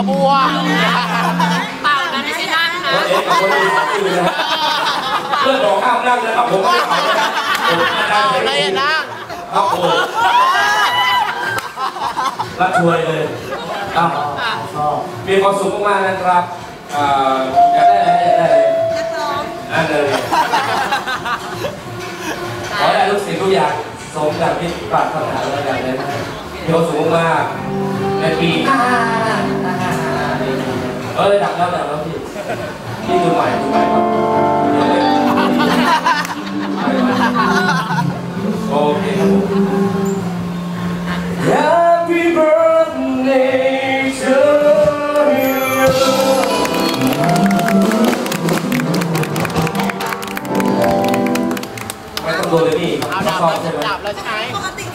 ะบัวเปล่านะไม่ใช่นั่งนะตัวเองกับคนอื่นที่อื่นะเพื่อนบอกห้ามนั่งนะครับผมไม่ได้ขายนะผมอาจารย์เอาเลยรีอะนั่งเอาโอ้รักช่วยเลยอ้าวมีความสุขมากๆนะครับอ่าอยากได้อะไรอยากได้อะไรอันเลยขอได้ทุกสิ่งทุกอย่างสมดังที่ปรารถนาแล้วกันเลยนะมีความสุขมากในปี ơi đặt đâu đặt đâu đi từ tụi từ tụi mày Okay. Happy birthday to you. ตัวเลยนี่ดับแล้วใช่ไหมปกติ